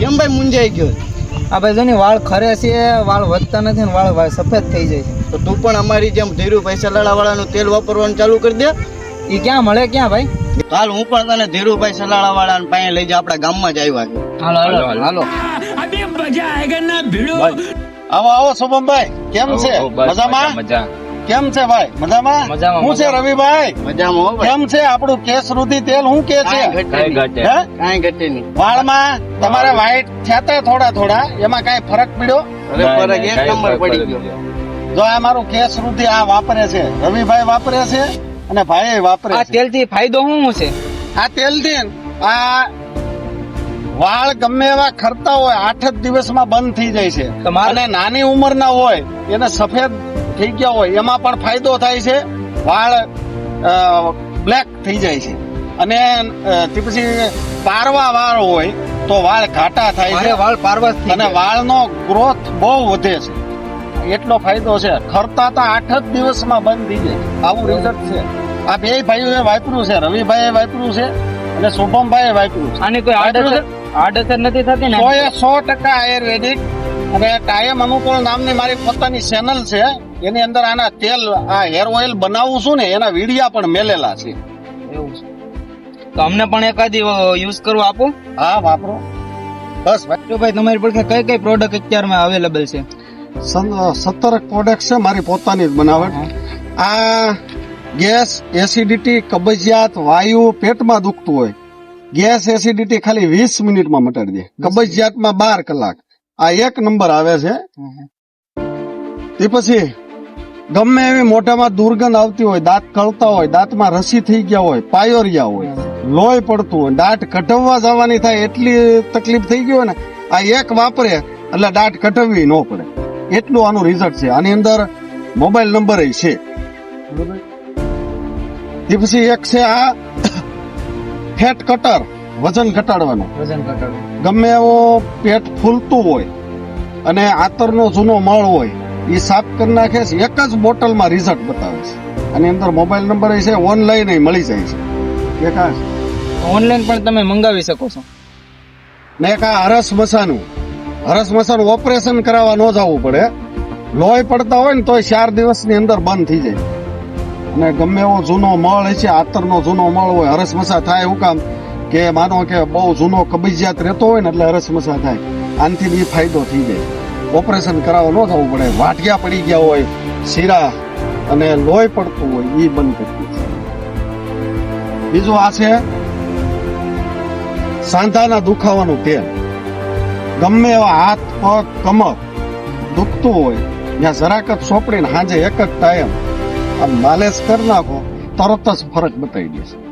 કેમ ભાઈ મુંજાઈ ગયો. આ ભાઈ જોની વાળ ખરે છે વાળ વધતા નથી ને વાળ વાળ સફેદ થઈ જાય છે. તો તું પણ અમારી જેમ ધીરુ પૈસા વાળાનું તેલ વાપરવાનું ચાલુ કરી દે. એ ક્યાં મળે ક્યાં ભાઈ? હાલ હું પણ તને ધીરુભાઈ સલાડા વાળા પાસે લઈ જા આપણા ગામમાં જ આવ્યા છે. હાલો હાલો. હાલો આવો આવો શુભમભાઈ. કેમ છે? મજામાં? મજા. કેમ છે ભાઈ? મજામાં? હું શું છે રવિભાઈ? મજામાં કેમ છે? આપણું કેસ રૂધી તેલ શું કે છે? કઈ ઘટે હે? કાંઈ ઘટે નહીં. વાળમાં તમારે વ્હાઈટ થયા થોડા થોડા એમાં કાંઈ ફરક પડ્યો? અરે ફરક એક નંબર પડી ગયો. જો આ મારું કેસ રૂધી આ વાપરે છે. રવિભાઈ વાપરે છે અને ભાઈ વાપરે આ છે. તેલથી ફાયદો શું છે? આ તેલથી આ વાળ ગમે એવા ખરતા હોય આઠ જ દિવસમાં બંધ થઈ જાય છે. તમારે- અને નાની ઉંમરના હોય એને સફેદ થઈ ગયા હોય એમાં પણ ફાયદો થાય છે. વાળ બ્લેક થઈ જાય છે. અને તે પછી પારવા વાળ હોય તો વાળ ઘાટા થાય છે. વાળ પારવા અને વાળનો ગ્રોથ બહુ વધે છે. એટલો ફાયદો છે. ખરતા તો આઠ જ દિવસમાં બંધ થઈ જાય. આવું રિઝલ્ટ છે. આ બે ભાઈઓએ વાપર્યું છે. રવિભાઈએ વાપર્યું છે અને શુભમભાઈએ વાપર્યું છે. આની કોઈ આડઅસર આડઅસર નથી થતી ને? સો એ સો ટકા આયુર્વેદિક અને કાયમ અનુકૂળ નામની મારી પોતાની ચેનલ છે એની અંદર આના તેલ આ હેર ઓઇલ બનાવું છું ને એના વિડિયા પણ મેલેલા છે. એવું છે. તો અમને પણ એકાદી યુઝ કરવા આપો. હા વાપરો. બસ ભાઈ. તમારી પાસે કઈ કઈ પ્રોડક્ટ અત્યારમાં અવેલેબલ છે? સત્તર પ્રોડક્ટ છે મારી પોતાની જ બનાવટ. આ ગેસ એસિડિટી કબજિયાત વાયુ પેટમાં દુખતું હોય. ગેસ એસિડિટી ખાલી વીસ મિનિટમાં મટાડી દે. કબજિયાતમાં બાર કલાક. આ એક નંબર આવે છે. તે પછી ગમે એવી મોઢામાં દુર્ગંધ આવતી હોય, દાંત કળતા હોય, દાંતમાં રસી થઈ ગયા હોય, પાયોરિયા હોય, લોહી પડતું હોય, દાંત કઢવવા જવાની થાય એટલી તકલીફ થઈ ગઈ હોય ને, આ એક વાપરે એટલે દાંત કઢવવી ન પડે. એટલું આનું રિઝલ્ટ છે. આની અંદર મોબાઈલ નંબર છે. તે પછી એક છે આ ફેટ કટર. વજન ઘટાડવાનું. વજન ગમે એવો પેટ ફૂલતું હોય અને આતરનો જૂનો મળ હોય એ સાફ કરી નાખે છે એક જ બોટલમાં રિઝલ્ટ બતાવે છે. આની અંદર મોબાઈલ નંબર છે ઓનલાઈન મળી જાય છે. એક આ ઓનલાઈન પણ તમે મંગાવી શકો છો. ને એક આ હરસ મસાનું. હરસ મસાનું ઓપરેશન કરાવવા ન જવું પડે. લોહી પડતા હોય ને તોય ચાર દિવસની અંદર બંધ થઈ જાય. અને ગમે એવો જૂનો મળ છે આતરનો જૂનો મળ હોય હરસ મસા થાય એવું કામ. કે માનો કે બહુ જૂનો કબજિયાત રહેતો હોય ને એટલે હરસમસા થાય. આનાથી બી ફાયદો થઈ જાય. ઓપરેશન કરાવવા ન થવું પડે. વાટિયા પડી ગયા હોય, શીરા અને લોહી પડતું હોય એ બંધ કરતું છે. બીજું આ છે સાંધાના દુખાવાનું તેલ. ગમે એવા હાથ, પગ, કમર દુખતું હોય, ત્યાં જરાક જ સોંપડીને સાંજે એક જ ટાઈમ આમ માલેશ કરી નાખો, તરત જ ફરક બતાવી દેશે